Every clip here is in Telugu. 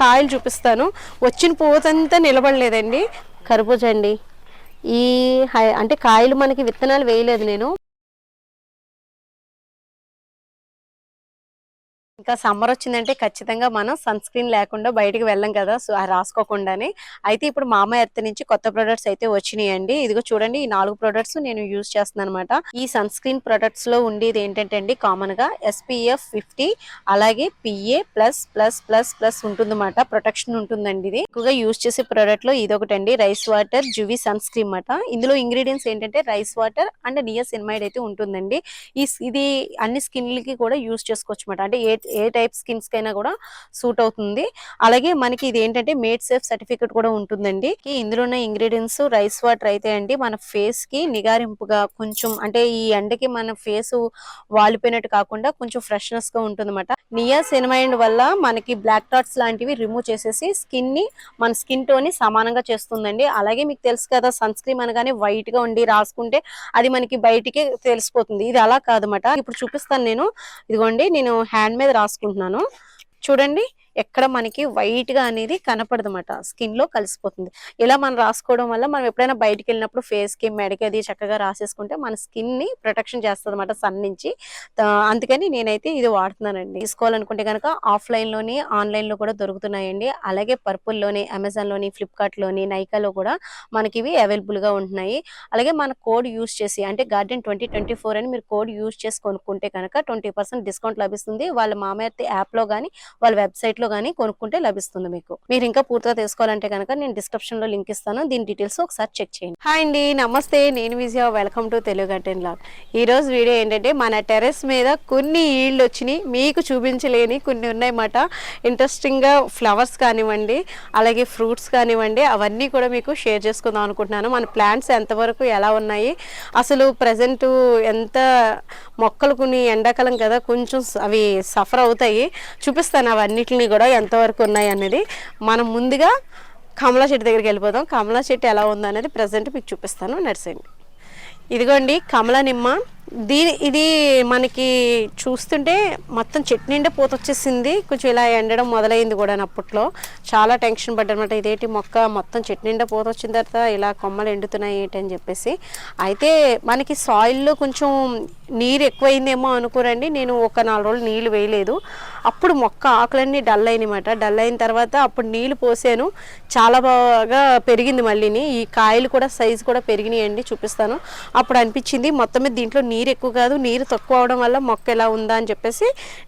కాయలు చూపిస్తాను. వచ్చిన పూతంతా నిలబడలేదండి. కర్బూజా అండి. ఈ హై- అంటే కాయలు మనకి విత్తనాలు వేయలేదు నేను. ఇంకా సమ్మర్ వచ్చిందంటే ఖచ్చితంగా మనం సన్ స్క్రీన్ లేకుండా బయటికి వెళ్ళం కదా సో రాసుకోకుండానే. అయితే ఇప్పుడు మామ ఎర్త్ నుంచి కొత్త ప్రొడక్ట్స్ అయితే వచ్చినాయండి. ఇదిగో చూడండి ఈ నాలుగు ప్రొడక్ట్స్ నేను యూజ్ చేస్తున్నాను అనమాట ఈ సన్ స్క్రీన్ ప్రొడక్ట్స్లో ఉండేది ఏంటంటే అండి కామన్గా ఎస్పీఎఫ్ ఫిఫ్టీ అలాగే PA plus plus plus plus ఉంటుందన్నమాట. ప్రొటెక్షన్ ఉంటుందండి ఇది. ఎక్కువగా యూజ్ చేసే ప్రొడక్ట్లో ఇదొకటి అండి రైస్ వాటర్ జువి సన్ స్క్రీన్ అన్నమాట. ఇందులో ఇంగ్రీడియంట్స్ ఏంటంటే rice water and niacinamide అయితే ఉంటుందండి. ఈ ఇది అన్ని స్కిన్లకి కూడా యూజ్ చేసుకోవచ్చు అనమాట అంటే ఏ ఏ టైప్ స్కిన్స్ కైనా కూడా సూట్ అవుతుంది. అలాగే మనకి ఇది ఏంటంటే మేడ్ సేఫ్ సర్టిఫికెట్ కూడా ఉంటుందండి. ఇందులో ఉన్న ఇంగ్రీడియంట్స్ రైస్ వాటర్ అయితే అండి మన ఫేస్కి నిగారింపుగా కొంచెం అంటే ఈ ఎండకి మన ఫేస్ వాలిపోయినట్టు కాకుండా కొంచెం ఫ్రెష్నెస్గా ఉంటుంది నియా సినిమైండ్ వల్ల మనకి బ్లాక్ టాట్స్ లాంటివి రిమూవ్ చేసేసి స్కిన్ని మన స్కిన్ టోన్ని సమానంగా చేస్తుందండి. అలాగే మీకు తెలుసు కదా సన్ స్క్రీన్ అనగానే వైట్గా ఉండి రాసుకుంటే అది మనకి బయటికి తెలిసిపోతుంది. ఇది అలా కాదన్నమాట. ఇప్పుడు చూపిస్తాను నేను. ఇదిగోండి నేను హ్యాండ్ మీద రాసుకుంటున్నాను. చూడండి ఎక్కడ మనకి వైట్గా అనేది కనపడదు అనమాట స్కిన్లో కలిసిపోతుంది. ఇలా మనం రాసుకోవడం వల్ల మనం ఎప్పుడైనా బయటికి వెళ్ళినప్పుడు ఫేస్కి మెడకి అది చక్కగా రాసేసుకుంటే మన స్కిన్ని ప్రొటెక్షన్ చేస్తుంది అనమాట సన్ నుంచి అందుకని నేనైతే ఇది వాడుతున్నానండి. తీసుకోవాలనుకుంటే కనుక ఆఫ్లైన్లోని లోని ఆన్లైన్లో కూడా దొరుకుతున్నాయండి. అలాగే పర్పుల్లోని అమెజాన్లోని ఫ్లిప్కార్ట్లోని నైకాలో కూడా మనకి ఇవి అవైలబుల్గా ఉంటున్నాయి. అలాగే మన కోడ్ యూస్ చేసి అంటే గార్డెన్ ట్వంటీ ట్వంటీ ఫోర్ అని మీరు కోడ్ యూస్ చేసి కొనుక్కుంటే కనుక ట్వంటీ పర్సెంట్ డిస్కౌంట్ లభిస్తుంది. వాళ్ళ మామయ్య యాప్లో కానీ వాళ్ళ వెబ్సైట్ లో కానీ కొనుక్కుంటే లభిస్తుంది మీకు. మీరు ఇంకా పూర్తిగా తెలుసుకోవాలంటే కనుక నేను డిస్క్రిప్షన్లో లింక్ ఇస్తాను. దీని డీటెయిల్స్ ఒకసారి చెక్ చేయండి. హాయ్ అండి నమస్తే. నేను Vijaya. Welcome to Telugu garden vlog ఈ రోజు వీడియో ఏంటంటే మన టెర్రస్ మీద కొన్ని ఈళ్ళు వచ్చినాయి. మీకు చూపించలేని కొన్ని ఉన్నాయన్నమాట. ఇంట్రెస్టింగ్గా ఫ్లవర్స్ కానివ్వండి అలాగే ఫ్రూట్స్ కానివ్వండి అవన్నీ కూడా మీకు షేర్ చేసుకుందాం అనుకుంటున్నాను. మన ప్లాంట్స్ ఎంతవరకు ఎలా ఉన్నాయి? అసలు ప్రజెంట్ ఎంత మొక్కలు కొన్ని ఎండాకాలం కదా కొంచెం అవి సఫర్ అవుతాయి. చూపిస్తాను అవన్నిటిని కూడా ఎంతవరకు ఉన్నాయి అనేది మనం ముందుగా కమలా చెట్టు దగ్గరికి వెళ్ళిపోదాం. కమలా చెట్టు ఎలా ఉందనేది ప్రజెంట్ మీకు చూపిస్తాను. నర్సండి ఇదిగోండి కమల నిమ్మ. దీని ఇది మనకి చూస్తుంటే మొత్తం చెట్టు నిండా పూత వచ్చేసింది. కొంచెం ఇలా ఎండడం మొదలైంది కూడా అప్పట్లో. చాలా టెన్షన్ పడ్డనమాట. ఇదేంటి మొక్క? మొత్తం చెట్టు నిండా పూత వచ్చిన తర్వాత ఇలా కొమ్మలు ఎండుతున్నాయి ఏంటి అని చెప్పేసి. అయితే మనకి సాయిల్లో కొంచెం నీరు ఎక్కువైందేమో అనుకోరండి. నేను ఒక నాలుగు రోజులు నీళ్ళు వేయలేదు. అప్పుడు మొక్క ఆకులన్నీ డల్ అయినమాట డల్ అయిన తర్వాత అప్పుడు నీళ్ళు పోసాను. చాలా బాగా పెరిగింది మళ్ళీని. ఈ కాయలు కూడా సైజు కూడా పెరిగినాయండి. చూపిస్తాను. అప్పుడు అనిపించింది మొత్తం మీద దీంట్లో నీరు ఎక్కువ కాదు నీరు తక్కువ అవడం వల్ల మొక్క ఎలా ఉందా అని చెప్పేసి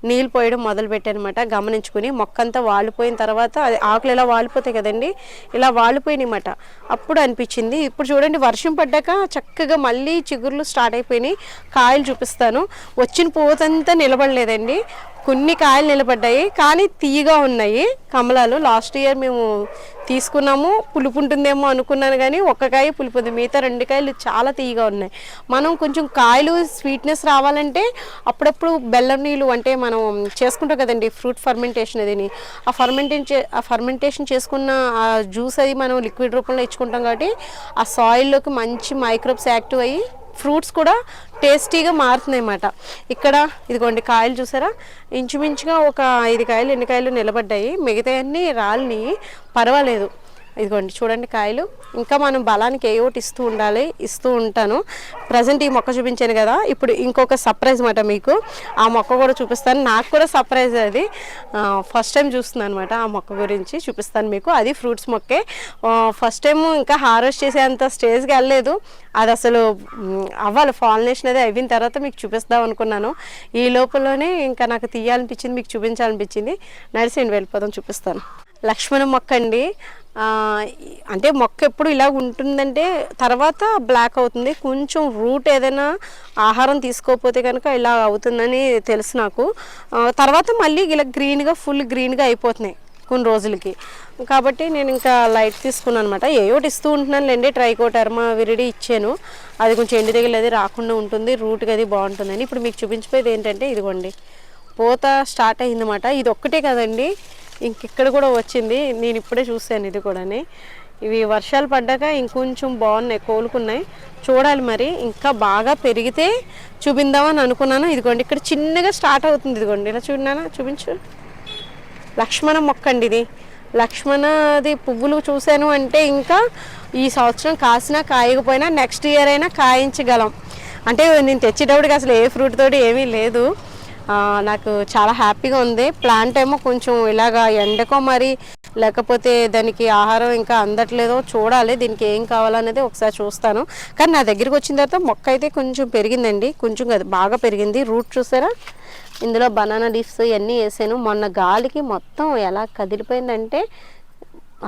నీళ్ళు పోయడం మొదలు పెట్టానమాట గమనించుకుని మొక్క అంతా వాలిపోయిన తర్వాత అది ఆకులు ఎలా వాలిపోతాయి కదండి ఇలా వాలిపోయినాయన్నమాట. అప్పుడు అనిపించింది. ఇప్పుడు చూడండి వర్షం పడ్డాక చక్కగా మళ్ళీ చిగుర్లు స్టార్ట్ అయిపోయినాయి. కాయలు చూపిస్తాను. వచ్చిన పూతంతా నిలబడలేదండి. కొన్ని కాయలు నిలబడ్డాయి కానీ తీయగా ఉన్నాయి. కమలాలు లాస్ట్ ఇయర్ మేము తీసుకున్నాము పులుపు ఉంటుందేమో అనుకున్నాను కానీ ఒక్క కాయ పులుపు ఉంది. మిగతా రెండు కాయలు చాలా తీయగా ఉన్నాయి. మనం కొంచెం కాయలు స్వీట్నెస్ రావాలంటే అప్పుడప్పుడు బెల్లం నీళ్ళు అంటే మనం చేసుకుంటాం కదండి ఫ్రూట్ ఫర్మెంటేషన్ అదిని. ఆ ఫర్మెంటేషన్ చే ఆ ఫర్మెంటేషన్ చేసుకున్న ఆ జ్యూస్ అది మనం లిక్విడ్ రూపంలో ఇచ్చుకుంటాం కాబట్టి ఆ సాయిల్లోకి మంచి మైక్రోబ్స్ యాక్టివ్ అయ్యి ఫ్రూట్స్ కూడా టేస్టీగా మారుతున్నాయి అన్నమాట ఇక్కడ ఇదిగోండి కాయలు చూసారా? ఇంచుమించుగా ఒక ఐదు కాయలు ఎన్ని కాయలు నిలబడ్డాయి. మిగతా రాళ్ళని రాలిని పర్వాలేదు. ఇదిగోండి చూడండి కాయలు. ఇంకా మనం బలానికి ఏ ఒకటి ఇస్తూ ఉండాలి ఇస్తూ ఉంటాను. ప్రజెంట్ ఈ మొక్క చూపించాను కదా ఇప్పుడు ఇంకొక సర్ప్రైజ్ మాట మీకు. ఆ మొక్క కూడా చూపిస్తాను. నాకు కూడా సర్ప్రైజ్ అది. ఫస్ట్ టైం చూస్తున్నాను అనమాట ఆ మొక్క గురించి చూపిస్తాను మీకు. అది ఫ్రూట్స్ మొక్కే. ఫస్ట్ టైం ఇంకా హార్వెస్ట్ చేసేంత స్టేజ్కి వెళ్ళలేదు. అది అసలు అవ్వాలి. ఫాలినేషన్ అది అయిన తర్వాత మీకు చూపిస్తాం అనుకున్నాను. ఈ లోపలనే ఇంకా నాకు తీయాలనిపించింది మీకు చూపించాలనిపించింది. నడిసి వెళ్ళిపోదాం చూపిస్తాను. లక్ష్మణ మొక్క అండి. అంటే మొక్క ఎప్పుడు ఇలా ఉంటుందంటే తర్వాత బ్లాక్ అవుతుంది. కొంచెం రూట్ ఏదైనా ఆహారం తీసుకోకపోతే కనుక ఇలా అవుతుందని తెలుసు నాకు. తర్వాత మళ్ళీ ఇలా గ్రీన్గా ఫుల్ గ్రీన్గా అయిపోతున్నాయి కొన్ని రోజులకి. కాబట్టి నేను ఇంకా లైట్ తీసుకున్నాను అనమాట ఏ ఒకటి ఇస్తూ ఉంటున్నాను లేండి ట్రైకోటర్మా విరిడి ఇచ్చాను. అది కొంచెం ఎండి దగ్గర అది రాకుండా ఉంటుంది రూట్గా అది బాగుంటుందని. ఇప్పుడు మీకు చూపించిపోయేది ఏంటంటే ఇదిగోండి. పూత స్టార్ట్ అయిందన్నమాట. ఇది ఒక్కటే కదండి. ఇంకిక్కడ కూడా వచ్చింది. నేను ఇప్పుడే చూశాను ఇది కూడాని. ఇవి వర్షాలు పడ్డాక ఇంకొంచెం బాగున్నాయి కోలుకున్నాయి. చూడాలి మరి. ఇంకా బాగా పెరిగితే చూపిందామని అనుకున్నాను. ఇదిగోండి ఇక్కడ చిన్నగా స్టార్ట్ అవుతుంది ఇదిగోండి. ఇలా చూడినానా? చూపించు. లక్ష్మణ మొక్క అండి ఇది. లక్ష్మణది పువ్వులు చూశాను అంటే ఇంకా ఈ సంవత్సరం కాసినా కాయకపోయినా నెక్స్ట్ ఇయర్ అయినా కాయించగలం. అంటే నేను తెచ్చేటప్పటికి అసలు ఏ ఫ్రూట్ తోటి ఏమీ లేదు. నాకు చాలా హ్యాపీగా ఉంది. ప్లాంట్ ఏమో కొంచెం ఇలాగా ఎండకో మరి లేకపోతే దానికి ఆహారం ఇంకా అందట్లేదో చూడాలి. దీనికి ఏం కావాలనేది ఒకసారి చూస్తాను. కానీ నా దగ్గరికి వచ్చిన తర్వాత మొక్క అయితే కొంచెం పెరిగిందండి. కొంచెం కాదు బాగా పెరిగింది. రూట్ చూసారా? ఇందులో బనానా లీవ్స్ ఇవన్నీ వేసాను. మొన్న గాలికి మొత్తం ఎలా కదిలిపోయిందంటే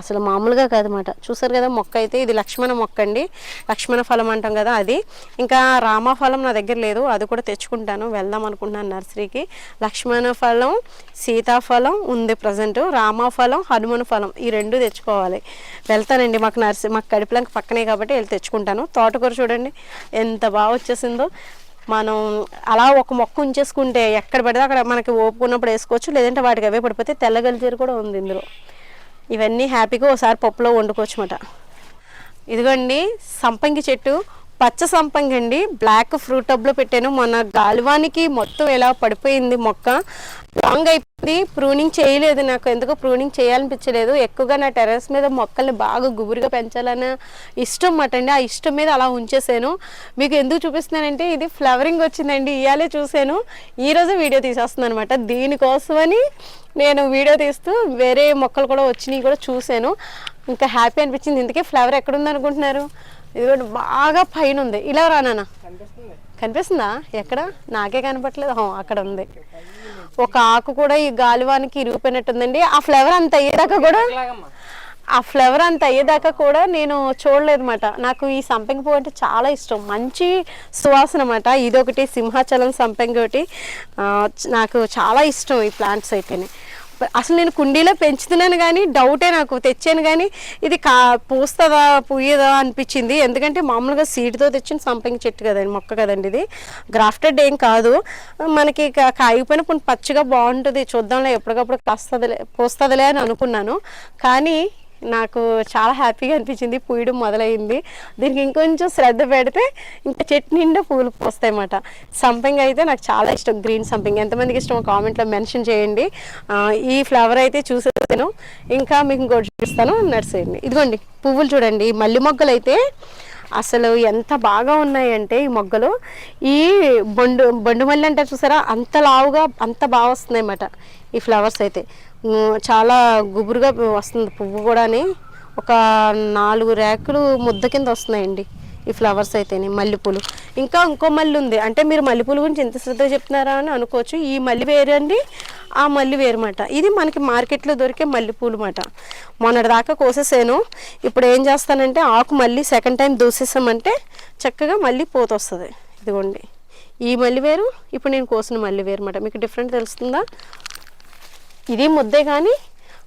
అసలు మామూలుగా కాదనమాట చూసారు కదా మొక్క అయితే ఇది లక్ష్మణ మొక్క అండి. లక్ష్మణ ఫలం అంటాం కదా అది. ఇంకా రామఫలం నా దగ్గర లేదు అది కూడా తెచ్చుకుంటాను వెళ్దాం అనుకుంటున్నాను నర్సరీకి. లక్ష్మణ ఫలం సీతాఫలం ఉంది ప్రజెంట్. రామఫలం హనుమన్ ఫలం ఈ రెండు తెచ్చుకోవాలి. వెళ్తానండి మాకు నర్సరీ మాకు కడిపిలంక పక్కనే కాబట్టి వెళ్ళి తెచ్చుకుంటాను. తోటకూర చూడండి ఎంత బాగా వచ్చేసిందో. మనం అలా ఒక మొక్క ఉంచేసుకుంటే ఎక్కడ పడితే అక్కడ మనకి ఓపుకున్నప్పుడు వేసుకోవచ్చు లేదంటే వాటికి అవే పడిపోతే తెల్లగలిచేరు కూడా ఉంది ఇందులో. ఇవన్నీ హ్యాపీగా ఒకసారి పప్పులో వండుకోవచ్చు ఇదిగోండి సంపంగి చెట్టు పచ్చ సంపంగి అండి బ్లాక్ ఫ్రూట్ టబ్లో పెట్టాను. మొన్న గాలివానికి మొత్తం ఎలా పడిపోయింది మొక్క. లాంగ్ అయిపోయింది. ప్రూనింగ్ చేయలేదు నాకు. ఎందుకు ప్రూనింగ్ చేయాలనిపించలేదు. ఎక్కువగా నా టెర్రస్ మీద మొక్కల్ని బాగా గుబురుగా పెంచాలన్న ఇష్టం మాట అండి. ఆ ఇష్టం మీద అలా ఉంచేసాను. మీకు ఎందుకు చూపిస్తున్నానంటే ఇది ఫ్లవరింగ్ వచ్చిందండి. ఇవాళే చూశాను. ఈరోజు వీడియో తీసేస్తున్నాను అనమాట దీనికోసమని నేను వీడియో తీస్తూ వేరే మొక్కలు కూడా వచ్చినాయి కూడా చూశాను. ఇంకా హ్యాపీ అనిపించింది. ఇందుకే ఫ్లవర్ ఎక్కడుందనుకుంటున్నారు అనుకుంటున్నారు ఇది కూడా బాగా పైన ఉంది. ఇలా రానా కనిపిస్తుందా. ఎక్కడ? నాకే కనపట్లేదు. హో, అక్కడ ఉంది. ఒక ఆకు కూడా ఈ గాలివానికి ఇరిగిపోయినట్టుందండి. ఆ ఫ్లవర్ అంత అయ్యేదాకా కూడా ఆ ఫ్లవర్ అంత అయ్యేదాకా కూడా నేను చూడలేదు అనమాట నాకు ఈ సంపెంగ పువ్వు అంటే చాలా ఇష్టం. మంచి సువాసన అనమాట ఇదొకటి సింహాచలం సంపెంగ ఒకటి. నాకు చాలా ఇష్టం ఈ ప్లాంట్స్ అయితేనే. అసలు నేను కుండీలో పెంచుతున్నాను కానీ డౌటే నాకు. తెచ్చాను కానీ ఇది కా పూస్తుందా పూయదా అనిపించింది. ఎందుకంటే మామూలుగా సీడ్తో తెచ్చిన సంపంగి చెట్టు కదండి మొక్క కదండి ఇది. గ్రాఫ్టెడ్ ఏం కాదు. మనకి కాగిపోయిన కాయకపోయినా కొంచెం పచ్చిగా బాగుంటుంది. చూద్దాంలే ఎప్పటికప్పుడు కాస్తుందిలే పూస్తుందిలే అని అనుకున్నాను. కానీ నాకు చాలా హ్యాపీగా అనిపించింది పూయడం మొదలైంది. దీనికి ఇంకొంచెం శ్రద్ధ పెడితే ఇంకా చెట్టు నిండా పూలు పోస్తాయన్నమాట. సంపింగ్ అయితే నాకు చాలా ఇష్టం గ్రీన్ సంపింగ్. ఎంతమందికి ఇష్టమో కామెంట్లో మెన్షన్ చేయండి. ఈ ఫ్లవర్ అయితే చూసేస్తాను ఇంకా మీకు ఇంకోటి చూపిస్తాను నడిచేయండి ఇదిగోండి పువ్వులు చూడండి. మల్లి మొగ్గలు అయితే అసలు ఎంత బాగా ఉన్నాయంటే ఈ మొగ్గలు. ఈ బొండు బొండు మల్లి అంటే చూసారా? అంత లావుగా అంత బాగా వస్తున్నాయి అన్నమాట ఈ ఫ్లవర్స్ అయితే. చాలా గుబురుగా వస్తుంది పువ్వు కూడాని. ఒక నాలుగు రేకులు ముద్ద కింద వస్తున్నాయండి ఈ ఫ్లవర్స్ అయితేనే మల్లెపూలు. ఇంకా ఇంకో మల్లి ఉంది. అంటే మీరు మల్లెపూల గురించి ఎంత శ్రద్ధ చెప్తున్నారా అని అనుకోవచ్చు. ఈ మల్లి వేరు అండి ఆ మల్లి వేరమాట ఇది మనకి మార్కెట్లో దొరికే మల్లెపూలు మాట. మొన్నటిదాకా కోసేసాను. ఇప్పుడు ఏం చేస్తానంటే ఆకు మళ్ళీ సెకండ్ టైం దూసేసామంటే చక్కగా మళ్ళీ పోత వస్తుంది. ఇదిగోండి. ఈ మల్లి వేరు ఇప్పుడు నేను కోసిన మల్లి వేరు మాట. మీకు డిఫరెంట్ తెలుస్తుందా? ఇది ముద్దే కానీ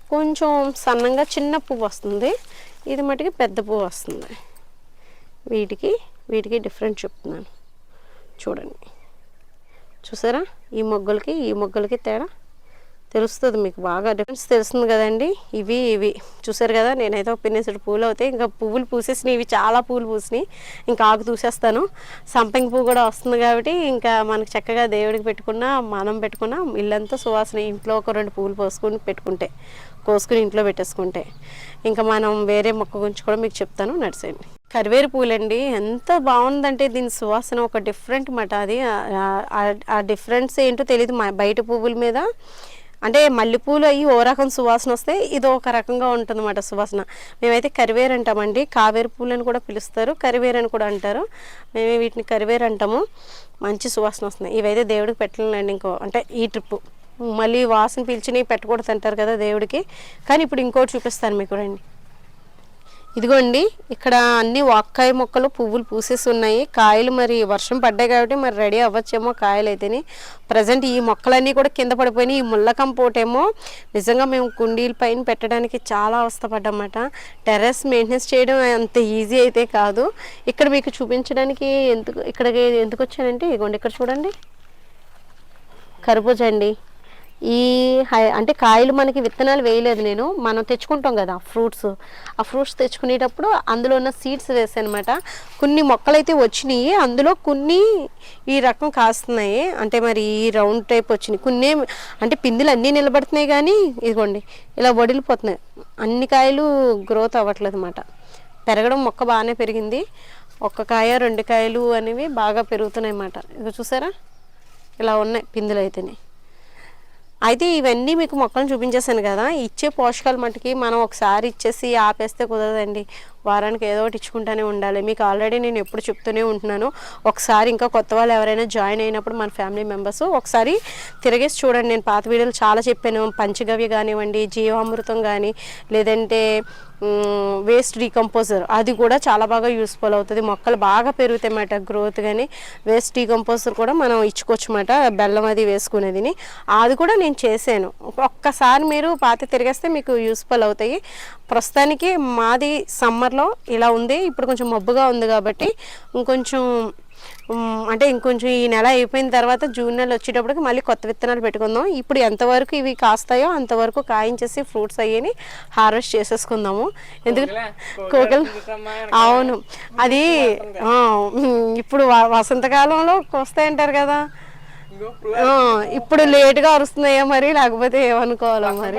కొంచెం సన్నంగా చిన్న పువ్వు వస్తుంది. ఇది మటుకి పెద్ద పువ్వు వస్తుంది. వీటికి వీటికి డిఫరెంట్ చెప్తున్నాను. చూడండి. చూసారా? ఈ మొగ్గలకి ఈ మొగ్గలకి తేడా? తెలుస్తుంది మీకు బాగా డిఫరెన్స్ తెలుస్తుంది కదండి. ఇవి ఇవి. చూసారు కదా నేనైతే ఒక పూలు అవుతాయి ఇంకా పువ్వులు పూసేసినాయి ఇవి చాలా పూలు పూసినాయి. ఇంకా ఆకు చూసేస్తాను సంపంగి పువ్వు కూడా వస్తుంది కాబట్టి ఇంకా మనకు చక్కగా దేవుడికి పెట్టుకున్నా మనం పెట్టుకున్నా ఇల్లంతా సువాసన ఇంట్లో ఒక రెండు పూలు పోసుకొని పెట్టుకుంటే కోసుకుని ఇంట్లో పెట్టేసుకుంటే. ఇంకా మనం వేరే మొక్క గురించి కూడా మీకు చెప్తాను. నడిచేయండి కరివేరు పూలండి ఎంత బాగుందంటే దీని సువాసన ఒక డిఫరెంట్ మాట అది. ఆ- డిఫరెన్స్ ఏంటో తెలియదు మా బయట పువ్వుల మీద అంటే మల్లెపూలు అవి ఓ రకం సువాసన వస్తే ఇది ఒక రకంగా ఉంటుందన్నమాట సువాసన. మేమైతే కరివేరు అంటామండి. కావేరు పూలు అని కూడా పిలుస్తారు. కరివేరు అని కూడా అంటారు. మేము వీటిని కరివేరు అంటాము. మంచి సువాసన వస్తుంది. ఇవైతే దేవుడికి పెట్టలేండి ఇంకో అంటే ఈ ట్రిప్పు. మళ్ళీ వాసన పీల్చినవి పెట్టకూడదు అంటారు కదా దేవుడికి. కానీ ఇప్పుడు ఇంకోటి చూపిస్తాను మీకు రండి. ఇదిగోండి ఇక్కడ అన్ని వాక్కాయ మొక్కలు పువ్వులు పూసేసి ఉన్నాయి. కాయలు మరి వర్షం పడ్డాయి కాబట్టి మరి రెడీ అవ్వచ్చేమో కాయలు అయితేనే ప్రజెంట్ ఈ మొక్కలన్నీ కూడా కింద పడిపోయినాయి. ఈ ముళ్ళ పోటేమో నిజంగా మేము కుండీల పైన పెట్టడానికి చాలా అవస్థపడ్డామట. టెర్రస్ మెయింటెనెన్స్ చేయడం అంత ఈజీ అయితే కాదు. ఇక్కడ మీకు చూపించడానికి ఎందుకు ఇక్కడికి ఎందుకు వచ్చానంటే ఇదిగోండి ఇక్కడ చూడండి. కర్బూజ అండి. ఈ హై- అంటే కాయలు మనకి విత్తనాలు వేయలేదు నేను. మనం తెచ్చుకుంటాం కదా ఫ్రూట్స్. ఆ ఫ్రూట్స్ తెచ్చుకునేటప్పుడు అందులో ఉన్న సీడ్స్ వేసాను అనమాట కొన్ని మొక్కలైతే వచ్చినాయి. అందులో కొన్ని ఈ రకం కాస్తున్నాయి. అంటే మరి ఈ రౌండ్ టైప్ వచ్చినాయి. కొన్ని అంటే పిందులు అన్నీ నిలబడుతున్నాయి కానీ ఇదిగోండి ఇలా వడిలిపోతున్నాయి. అన్ని కాయలు గ్రోత్ అవ్వట్లేదు అనమాట పెరగడం మొక్క బాగానే పెరిగింది. ఒక్క కాయ రెండు కాయలు అనేవి బాగా పెరుగుతున్నాయి అన్నమాట ఇక చూసారా? ఇలా ఉన్నాయి పిందులు అయితేనే అయితే ఇవన్నీ మీకు మొక్కలను చూపించేశాను కదా ఇచ్చే పోషకాలు మటుకి మనం ఒకసారి ఇచ్చేసి ఆపేస్తే కుదరదండి. వారానికి ఏదో ఒకటి ఇచ్చుకుంటూనే ఉండాలి. మీకు ఆల్రెడీ నేను ఎప్పుడు చెప్తూనే ఉంటున్నాను. ఒకసారి ఇంకా కొత్త వాళ్ళు ఎవరైనా జాయిన్ అయినప్పుడు మన ఫ్యామిలీ మెంబర్స్ ఒకసారి తిరిగేసి చూడండి. నేను పాత వీడియోలు చాలా చెప్పాను. పంచగవ్య కానివ్వండి జీవామృతం కానీ లేదంటే వేస్ట్ డీకంపోజర్ అది కూడా చాలా బాగా యూస్ఫుల్ అవుతుంది. మొక్కలు బాగా పెరుగుతాయి అన్నమాట గ్రోత్ కానీ. వేస్ట్ డీకంపోజర్ కూడా మనం ఇచ్చుకోవచ్చు అన్నమాట. బెల్లం అది వేసుకునేదిని. అది కూడా నేను చేశాను. ఒక్కసారి మీరు పాత తిరిగేస్తే మీకు యూస్ఫుల్ అవుతాయి. ప్రస్తుతానికి మాది సమ్మర్లో ఇలా ఉంది. ఇప్పుడు కొంచెం మబ్బుగా ఉంది కాబట్టి ఇంకొంచెం అంటే ఇంకొంచెం ఈ నెల అయిపోయిన తర్వాత జూన్ నెల వచ్చేటప్పటికి మళ్ళీ కొత్త విత్తనాలు పెట్టుకుందాం. ఇప్పుడు ఎంతవరకు ఇవి కాస్తాయో అంతవరకు కాయించేసి ఫ్రూట్స్ అయ్యని హార్వెస్ట్ చేసేసుకుందాము. ఎందుకంటే కోకలు అవును. అది ఇప్పుడు వసంతకాలంలో వస్తాయంటారు కదా. ఇప్పుడు లేటుగా అరుస్తున్నాయో మరి? లేకపోతే ఏమనుకోవాలో మరి?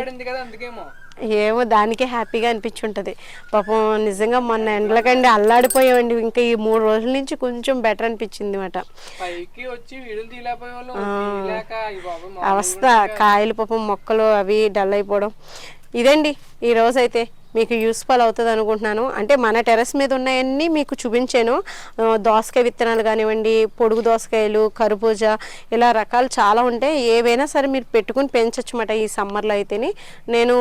ఏమో దానికే హ్యాపీగా అనిపించుంటది. పాపం నిజంగా మొన్న ఎండలకండి అల్లాడిపోయామండి. ఇంకా ఈ మూడు రోజుల నుంచి కొంచెం బెటర్ అనిపించింది అనమాట అవస్థ. కాయలు పాపం మొక్కలు అవి డల్ అయిపోవడం. ఇదండి ఈ రోజు అయితే మీకు యూస్ఫుల్ అవుతుంది అనుకుంటున్నాను. అంటే మన టెర్రస్ మీద ఉన్నాయన్నీ మీకు చూపించాను. దోసకాయ విత్తనాలు కానివ్వండి పొడుగు దోసకాయలు కర్బూజా ఇలా రకాలు చాలా ఉంటాయి. ఏవైనా సరే మీరు పెట్టుకుని పెంచొచ్చమాట ఈ సమ్మర్లో అయితేని. నేను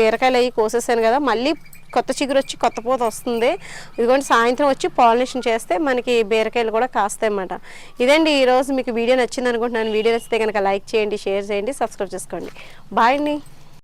బీరకాయలు అవి కోసేసాను కదా మళ్ళీ కొత్త చిగురు వచ్చి కొత్త పూత వస్తుంది. ఇదిగోండి సాయంత్రం వచ్చి పాలినేషన్ చేస్తే మనకి బీరకాయలు కూడా కాస్తాయి అన్నమాట. ఇదండి ఈరోజు మీకు వీడియో నచ్చింది అనుకుంటున్నాను. వీడియో నచ్చితే కనుక లైక్ చేయండి షేర్ చేయండి సబ్స్క్రైబ్ చేసుకోండి. బాయ్ అండి.